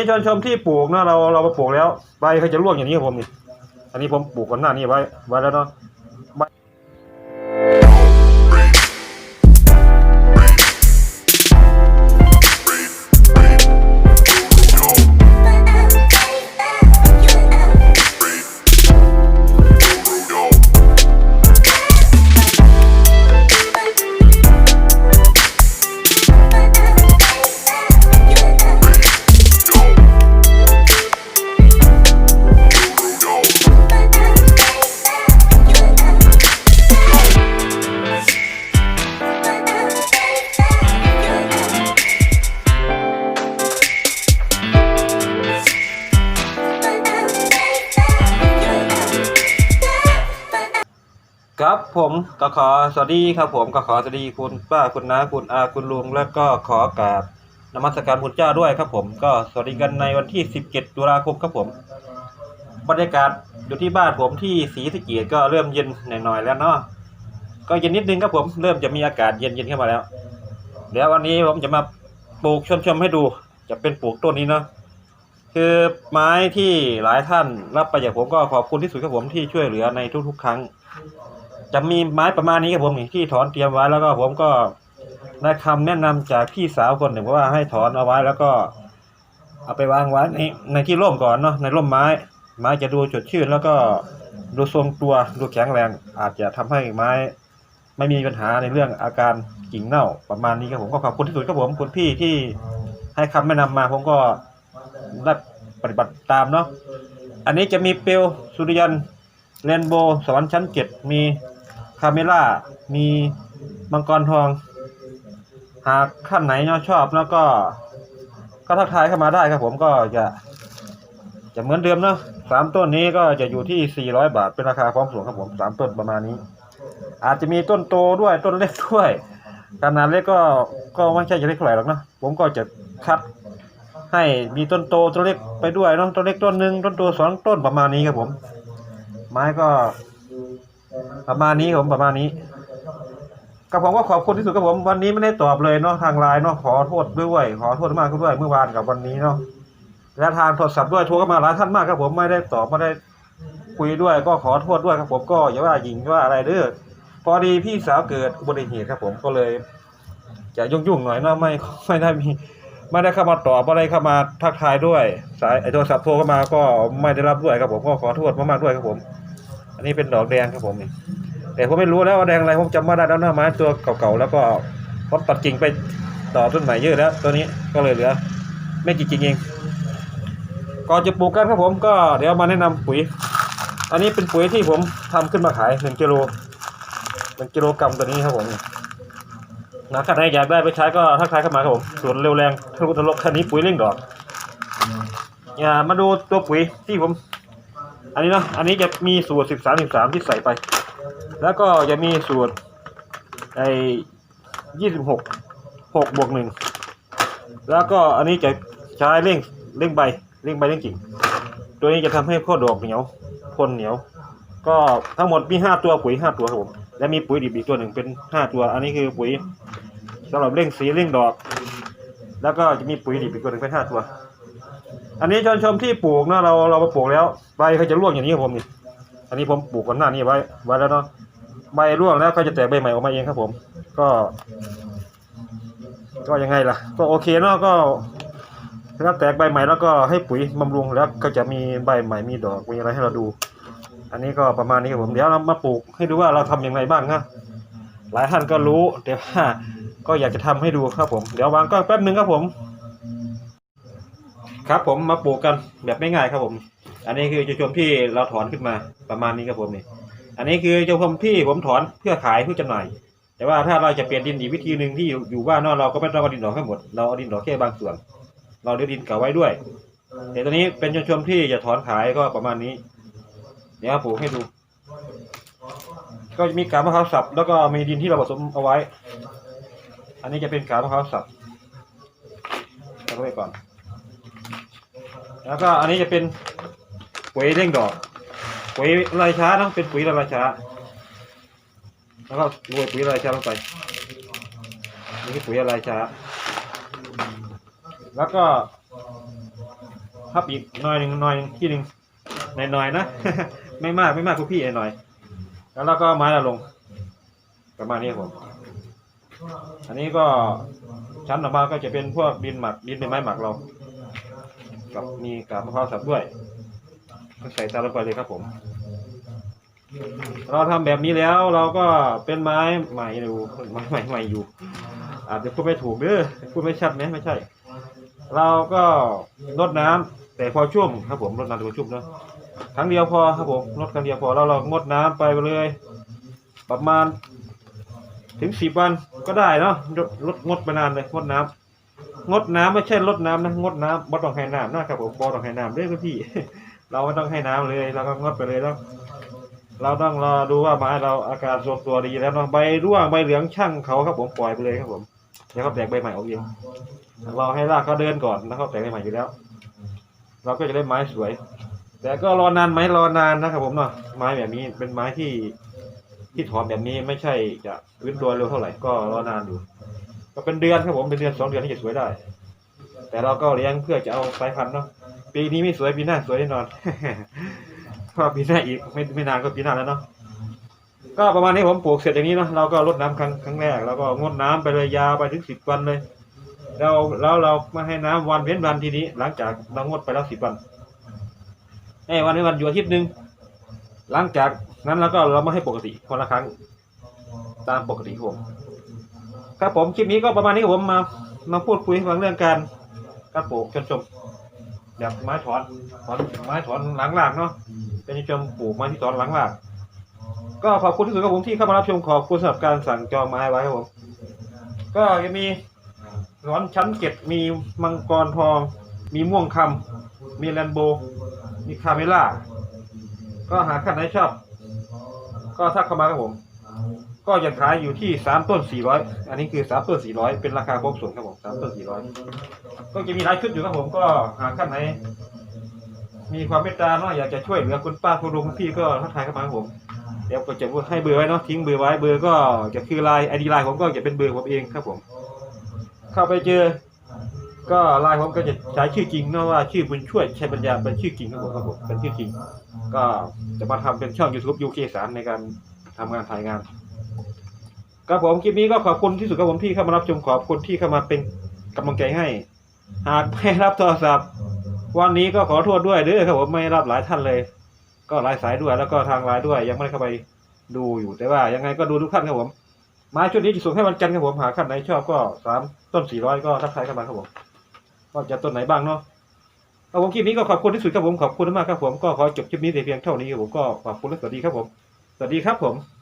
นี่ชนชมที่ปลูกเนาะเราเราไปปลูกแล้วใบเขาจะร่วงอย่างนี้ครับผมนี่อันนี้ผมปลูกก่อนหน้านี้ไว้ไว้แล้วเนาะ ครับผมก็ขอสวัสดีครับผมก็ขอสวัสดีคุณป้าคุณน้าคุณอาคุณลุง แล้วก็ขอกราบนมัสการคุณเจ้าด้วยครับผมก็สวัสดีกันในวันที่ 17 ตุลาคมครับผมบรรยากาศอยู่ที่บ้านผมที่ศรีสะเกียดก็เริ่มเย็นหน่อยๆแล้วเนาะก็เย็นนิดนึงครับผมเริ่มจะมีอากาศเย็นๆเข้ามาแล้วเดี๋ยววันนี้ผมจะมาปลูกชมๆให้ดู จะเป็นปลูกต้นนี้เนาะคือไม้ที่หลายท่านรับไปจากผมก็ขอบคุณที่สุดครับผมที่ช่วยเหลือในทุกๆ ครั้ง จะมีไม้ประมาณนี้ครับผมนี่ที่ถอนเตรียมไว้แล้วก็ผมก็ได้คำแนะนำจากพี่สาวคนหนึ่งว่าให้ถอนเอาไว้แล้วก็เอาไปวางไว้ในในที่ร่มก่อนเนาะในร่มไม้ ไม้จะดูสดชื่น แล้วก็ดูทรงตัวดูแข็งแรง อาจจะทำให้ไม้ ไม่มีปัญหาในเรื่องอาการกิ่งเน่าประมาณนี้ครับผมก็ขอบคุณที่สุดครับผมคุณพี่ที่ให้คำแนะนำมาผมก็ได้ปฏิบัติตามเนาะอันนี้จะมีเปลวสุริยันเรนโบว์สวรรค์ชั้นเจ็ดมี คาเมล่ามีมังกรทอง หากท่านไหนเนาะชอบแล้วก็ ก็ทักทายเข้ามาได้ครับผมก็จะจะเหมือนเดิมเนาะสามต้นนี้ก็จะอยู่ที่ 400 บาทเป็นราคาพร้อมส่งครับผมสามต้นประมาณนี้ อาจจะมีต้นโตด้วยต้นเล็กด้วยขนาดเล็กก็ก็ไม่ใช่จะเล็กเท่าไหร่หรอกนะผมก็จะคัดให้มีต้นโตต้นเล็กไปด้วยเนาะต้นเล็กต้นหนึ่งต้นโตสองต้นประมาณนี้ครับผม ไม้ก็ ประมาณนี้ครับผมประมาณนี้กับผมก็ขอบคุณที่สุดครับผมวันนี้ไม่ได้ตอบเลยเนาะทางไลน์เนาะขอโทษด้วยขอโทษมากด้วยเมื่อวานกับวันนี้เนาะและทางโทรศัพท์ด้วยโทรเข้ามาหลายท่านมากครับผมไม่ได้ตอบไม่ได้คุยด้วย ก็ขอโทษด้วยครับผมก็อย่าว่าหญิงว่าอะไรเด้อพอดีพี่สาวเกิดอุบัติเหตุครับผมก็เลย จะยุ่งๆหน่อยเนาะไม่ไม่ได้มีไม่ได้เข้ามาตอบไม่ได้เข้ามาทักทายด้วย สายโทรศัพท์โทรเข้ามาก็ไม่ได้รับด้วยครับผมก็ขอโทษมากๆด้วยครับผม อันนี้เป็นดอกแดงครับผมนี่แต่ผมไม่รู้แล้วว่าแดงอะไรผมจำไม่ได้แล้วหน้าไม้ตัวเก่าๆแล้วก็ผมตัดกิ่งไปต่อต้นใหม่เยอะแล้ว ตัวนี้ก็เลยเหลือ ไม่กี่กิ่งเองก่อนจะปลูกกันครับผมก็เดี๋ยวมาแนะนำปุ๋ย อันนี้เป็นปุ๋ยที่ผมทำขึ้นมาขายหนึ่งกิโลหนึ่งกิโลกรัมตัวนี้ครับผมนะถ้าใครอยากได้ไปใช้ก็ทักทายเข้ามาครับผมส่วนเร็วแรงทะลุทะลกคันนี้ปุ๋ยเร่งดอกอย่ามาดูตัวปุ๋ยที่ผม อันนี้เนาะอันนี้จะมีสูตรสิบสามสิบสามที่ใส่ไป แล้วก็จะมีสูตรไอ้ยี่สิบหกหกบวกหนึ่งแล้วก็อันนี้จะใช้เร่งเร่งใบเร่งใบเร่งกิ่ง ตัวนี้จะทำให้ข้อดอกเหนียวพ่นเหนียว ก็ทั้งหมดมีห้าตัวปุ๋ยห้าตัวครับผมและมีปุ๋ยดิบอีกตัวหนึ่งเป็นห้าตัว อันนี้คือปุ๋ยสำหรับเร่งสีเร่งดอก แล้วก็จะมีปุ๋ยดิบอีกตัวหนึ่งเป็นห้าตัว อันนี้ชนชมที่ปลูกนะเราเรามาปลูกแล้วใบเขาจะร่วงอย่างนี้ครับผมนี่อันนี้ผมปลูกก่อนหน้านี้ไว้ไว้แล้วเนาะใบร่วงแล้วก็จะแตกใบใหม่ออกมาเองครับผม ก็ ก็ยังไงล่ะ ก็โอเคเนาะก็ถ้าแตกใบใหม่แล้วก็ให้ปุ๋ยบำรุงแล้วก็จะมีใบใหม่มีดอกมีอะไรให้เราดู อันนี้ก็ประมาณนี้ครับผมเดี๋ยวเรามาปลูกให้ดูว่าเราทำอย่างไรบ้างนะหลายท่านก็รู้แต่ว่าก็อยากจะทำให้ดูครับผม เดี๋ยววางกล้องแป๊บนึงครับผม ครับผมมาปลูกกันแบบไม่ง่ายครับผม อันนี้คือจุชมที่เราถอนขึ้นมาประมาณนี้ครับผมนี่ อันนี้คือจุชมที่ผมถอนเพื่อขายเพื่อจำหน่าย แต่ว่าถ้าเราจะเปลี่ยนดินอีกวิธีหนึ่งที่อยู่อยู่บ้านเนอกเราก็ไม่ต้องเอาดินออกทั้หมด เราเอาดินออกแค่บางส่วน เราเลือดินเก่าไว้ด้วยแต่ตอนนี้เป็นจุชมที่จะถอนขายก็ประมาณนี้ เดี๋ยวปลูกให้ดู ก็จะมีกาบมะพร้าวสับแล้วก็มีดินที่เราผสมเอาไว้ อันนี้จะเป็นกาบมะพร้าวสับเอาไว้ก่อน แล้วก็อันนี้จะเป็นปุ๋ยเร่งดอกปุ๋ยลายช้านะเป็นปุ๋ยลายช้า แล้วก็โรยปุ๋ยลายช้าลงไปนี่คือปุ๋ยลายช้า แล้วก็พับอีกหน่อยหนึ่งหน่อยหนึ่งที่หนึ่งหน่อยหน่อยนะไม่มากไม่มากคุณพี่หน่อย แล้วเราก็ไม้ละลงประมาณนี้ครับผมอันนี้ก็ชั้นต่อมาก็จะเป็นพวกดินหมักดินเป็นไม้หมักเรา กับมีกาบมะพร้าวสับด้วยก็ใส่ตามลงไปเลยครับผม เราทำแบบนี้แล้วเราก็เป็นไม้ใหม่อยู่ไม้ใหม่ใหม่อยู่ อาจจะพูดไม่ถูกเด้อพูดไม่ชัดไหมไม่ใช่ เราก็รดน้ำแต่พอชุ่มครับผมรดน้ำแต่พอชุ่มเนาะครั้งเดียวพอครับผมรดครั้งเดียวพอแล้วเรางดน้ำไปเลย ประมาณถึงสิบวันก็ได้เนาะลดลดงดไปนานเลยงดน้ำ งดน้ำไม่ใช่ลดน้ำนะงดน้ำบ่ต้องให้น้ำนะครับผมบ่ต้องให้น้ำเด้วยพี่ เราไม่ต้องให้น้ำเลยเราก็งดไปเลยแล้วเราต้องรอดูว่าไม้เราอาการทรงตัวดีแล้วเนาะใบร่วงใบเหลืองช่างเขาครับผมปล่อยไปเลยครับผมเดี๋ยวเขาแตกใบใหม่ออกเองเราให้รากเขาเดินก่อนแล้วเขาแตกใบใหม่อยู่แล้ว เราก็จะได้ไม้สวย แต่ก็รอนานไหมรอนานนะครับผมเนาะไม้แบบนี้เป็นไม้ที่ที่ถอนแบบนี้ไม่ใช่จะพื้นตัวเร็วเท่าไหร่ก็รอนานอยู่ ก็เป็นเดือนครับผมเป็นเดือนสองเดือนที่จะสวยได้ แต่เราก็เลี้ยงเพื่อจะเอาสายพันธุ์เนาะปีนี้ไม่สวยปีหน้าสวยแน่นอนเพราะปีหน้าอีกไม่ไม่นานก็ปีหน้าแล้วเนาะก็ประมาณนี้ผมปลูกเสร็จอย่างนี้เนาะเราก็รดน้ำครั้งครั้งแรกแล้วก็งดน้ำไปเลยยาวไปถึงสิบวันเลยเราแล้วเรามาให้น้ำวันเว้นวันทีนี้ หลังจากเรางดไปแล้วสิบวันไอ้วันเว้นวันอยู่อาทิตย์หนึ่งหลังจากนั้นเราก็เรามาให้ปกติคนละครั้ง ตามปกติผม ครับผมคลิปนี้ก็ประมาณนี้ครับผมมามาพูดคุยฟังเรื่องการการปลูกชนชมแบบไม้ถอนถอนไม้ถอนหลังหลากเนาะเป็นชมปลูกไม้ที่ถอนหลังหลากก็ขอบคุณที่สุดครับผมที่เข้ามารับชมขอบคุณสำหรับการสั่งจองไม้ไว้ครับผมก็ยังมีหนอนชั้นเก็ดมีมังกรทอง มีม่วงคำมีแลนโบ มีคาเมล่า ก็หาขั้นไหนชอบ ก็ทักเข้ามาครับผม ก็ยังขายอยู่ที่สามต้นสี่ร้อยอันนี้คือสามต้นสี่ร้อยเป็นราคาพกส่งครับผมสามต้นสี่ร้อยก็จะมีหลายชุดอยู่ครับผมก็หาขั้นไหนมีความเมตตาเนาะอยากจะช่วยเหลือคุณป้าคุณลุงคุณพี่ก็ทักทายเข้ามาครับผมเดี๋ยวก็จะให้เบอร์ไว้เนาะทิ้งเบอร์ไว้เบอร์ก็จะคือไลน์ไอดีไลน์ผมก็จะเป็นเบอร์ผมเองครับผม เข้าไปเจอ ก็ไลน์ผมก็จะใช้ชื่อจริงเนาะว่าชื่อบุญช่วยชัยปัญญาเป็นชื่อจริงครับผมครับผมเป็นชื่อจริง ก็จะมาทำเป็นช่อง YouTube UK สามในการทำงานถ่ายงาน ครับผมคลิปนี้ก็ขอบคุณที่สุดครับผมที่เข้ามารับชมขอบคุณที่เข้ามาเป็นกำลังใจให้ หากไม่รับโทรศัพท์ วันนี้ก็ขอโทษด้วยเด้อครับผมไม่รับหลายท่านเลย ก็หลายสายด้วยแล้วก็ทางไลน์ด้วย ยังไม่ได้เข้าไปดูอยู่แต่ว่ายังไงก็ดูทุกท่านครับผมไม้ชุดนี้จะส่งให้วันจันทร์ครับผมหากท่านไหนชอบก็สามต้นสี่ร้อยก็ทักทายเข้ามาครับผมว่าจะต้นไหนบ้างเนาะครับผมคลิปนี้ก็ขอบคุณที่สุดครับผมขอบคุณมากครับผมก็ขอจบคลิปนี้แต่เพียงเท่านี้ครับผมก็ขอบคุณและสวัสดีครับผมสวัสดีครับผม